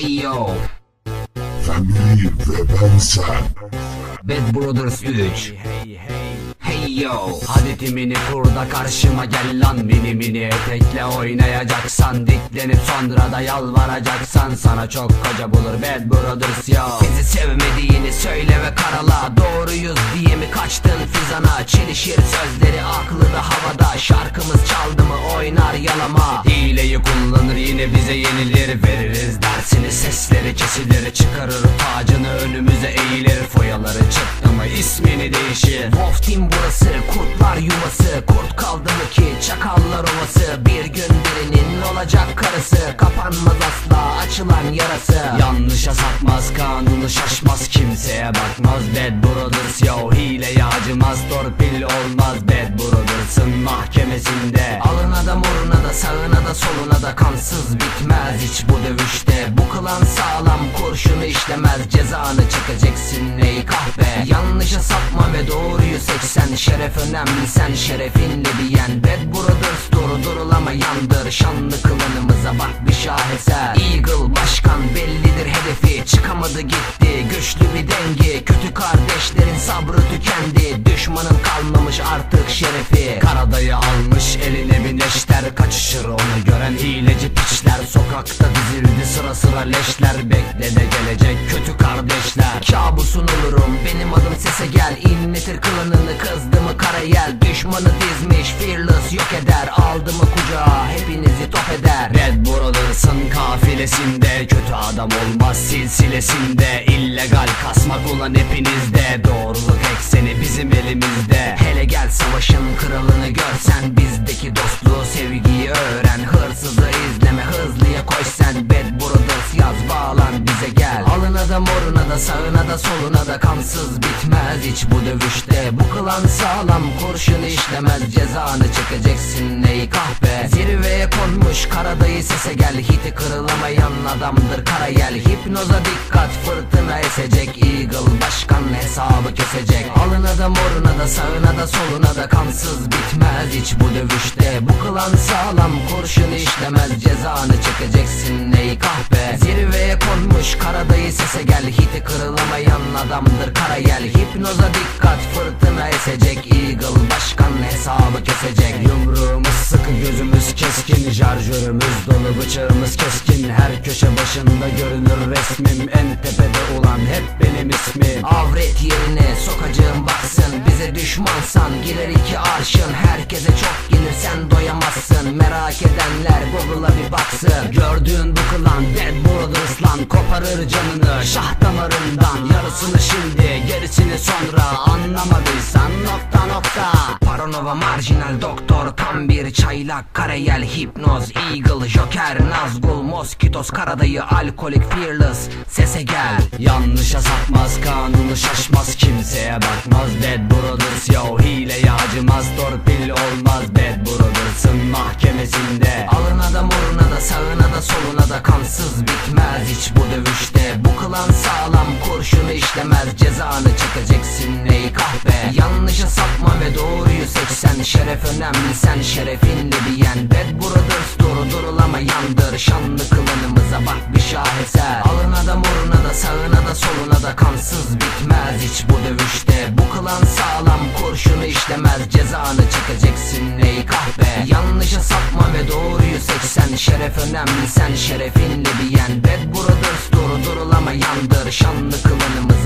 Hey yo Family ve ben sen. Bad Brothers 3 Hey yo Hadi timini kur da karşıma gel lan Mini mini etekle oynayacaksan Diklenip sonra da yalvaracaksan Sana çok koca bulur Bad Brothers yo. Bizi sevmediğini söyle ve karala Doğruyuz diye mi kaçtın fizana? Çelişir sözleri aklı da havada Şarkımız çaldı mı oynar yalama? Hileyi kullanır yine bize yenilir Veririz dersini sesleri kesilir Çıkarır tacını önümüze eğilir Foyaları çıktı ismini değişir. Team burası kurtlar yuvası Kurt kaldı mı ki çakallar ovası? Bir gün birinin olacak karısı Kapanmaz asla açılan yarası. Yanlışa sapmaz kanunu şaşmaz Kimseye bakmaz. Bad Brothers yo Hileye acımaz torpil olmaz. Bad Brothers'ın mahkemesinde. Alına da moruna da sağına da soluna da Kansız bitmez. Hiç bu dövüşte Bu kılan sağlam kurşunu işlemez. Cezanı çekeceksin ey kahpe. Yanlışa sapma ve doğruyu seçsen Şeref önemli sen şerefinle diyen? Bad Brothers doğru durulamayandır. Şanlı klanımıza bak bir şaheser. Eagle başkan bellidir hedefi. Çıkamadı gitti güçlü bir denge. Kötü kardeşlerin sabrı tükendi. Düşmanın kalmamış artık şerefi. Karadayı almış neşter Kaçışır onu gören hileci piçler. Sokakta dizildi sıra sıra leşler. Bekle de gelecek kötü kardeşler. Kabusun olurum benim adım sese gel. İnletir klanını kızdı mı kara yel Düşmanı dizmiş fearless yok eder. Aldı mı kucağa hepinizi top eder. Red Brothers'ın kafilesinde Kötü adam olmaz silsilesinde. İllegal kasmak ulan hepinizde. Doğruluk ekseni bizim elimizde. Hele gel savaşın kralını görsen Bizdeki dostluğu öğren Hırsızı izleme hızlıya koş sen Bad Brothers yaz bağlan bize gel. Alına da moruna da sağına da soluna da Kansız bitmez hiç bu dövüşte. Bu klan sağlam kurşun işlemez Cezanı çekeceksin ey kahpe. Zirveye konmuş karadayı sese gel Hiti kırılamayan adamdır kara yel. Hipnoza dikkat fırtına esecek Eagle başkan hesabı kesecek da moruna da sağına da soluna da Kansız bitmez hiç bu dövüşte. Bu klan sağlam kurşun işlemez Cezanı çekeceksin ey kahpe. Zirveye konmuş karadayı sese gel Hiti kırılamayan adamdır kara yel. Hipnoza dikkat fırtına esecek Eagle başkan hesabı kesecek. Yumruğumuz sıkı gözümüz keskin Şarjörümüz dolu bıçağımız keskin. Her köşe başında görünür resmim En tepede olan hep benim ismim. Avret yerine sokacağım Bize düşmansan girer iki arşın. Herkese çok gelir sen doyamazsın. Merak edenler Google'a bir baksın. Gördüğün bu klan Dead Brothers lan Koparır canını. Şah damarından Yarısını şimdi gerisini sonra Anlamadıysan Paranova marjinal doktor Tam bir çaylak karayel hipnoz Eagle Joker Nazgul Moskitos Karadayı alkolik fearless Sese gel. Yanlışa sapmaz kanunu şaşmaz Kimseye bakmaz Dead Brothers yo Hileye acımaz dövüşte Bu klan sağlam kurşunu işlemez. Cezanı çekeceksin ey kahpe. Yanlışa sapma ve doğruyu seçsen Şeref önemli sen şerefinle diyen Bad Brothers doğru durulamayandır. Şanlı klanımıza bak bir şaheser Alına da moruna da sağına da soluna da Kansız bitmez hiç bu dövüşte. Bu klan sağlam kurşunu işlemez. Cezanı çekeceksin ey kahpe. Yanlışa sapma ve doğruyu seçsen Şeref önemli sen şerefinle diyen Bad Brothers doğru durulamayandır Şanlı bir şaheser